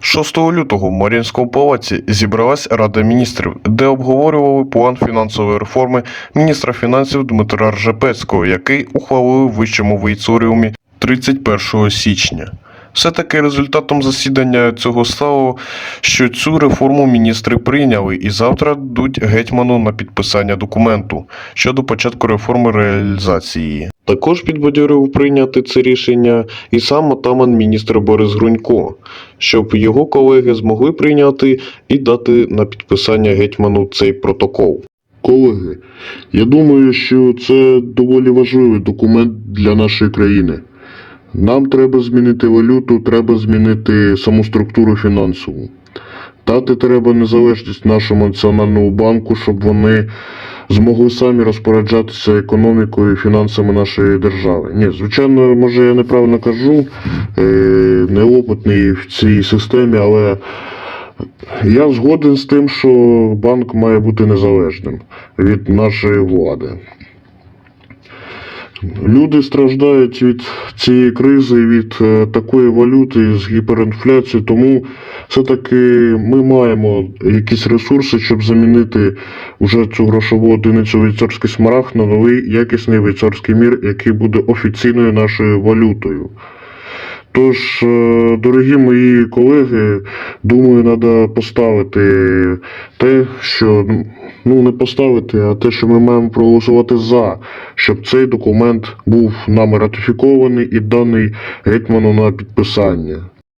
6 лютого в Мар'їнському палаці зібралась Рада міністрів, де обговорювали план фінансової реформи міністра фінансів Дмитра Ржепецького, який ухвалили в вищому вейцуріумі 31 січня. Все-таки результатом засідання цього стало, що цю реформу міністри прийняли і завтра дадуть гетьману на підписання документу щодо початку реформи реалізації. Також підбадьорив прийняти це рішення і сам отаман міністр Борис Грунько, щоб його колеги змогли прийняти і дати на підписання гетьману цей протокол. Колеги, я думаю, що це доволі важливий документ для нашої країни. Нам треба змінити валюту, треба змінити саму структуру фінансову. Дати треба незалежність нашому національному банку, щоб вони змогли самі розпоряджатися економікою і фінансами нашої держави. Ні, звичайно, може я неправильно кажу, е, неопитний в цій системі, але я згоден з тим, що банк має бути незалежним від нашої влади. Люди страждають від цієї кризи, від е, такої валюти з гіперінфляцією, тому все-таки ми маємо якісь ресурси, щоб замінити вже цю грошову одиницю вейцарський смарагд на новий якісний вицарський мір, який буде офіційною нашою валютою. Тож, е, дорогі мої колеги, думаю, треба поставити те, що ну не поставити, а те, що ми маємо проголосувати за, щоб цей документ був нами ратифікований і даний гетьману на підписання.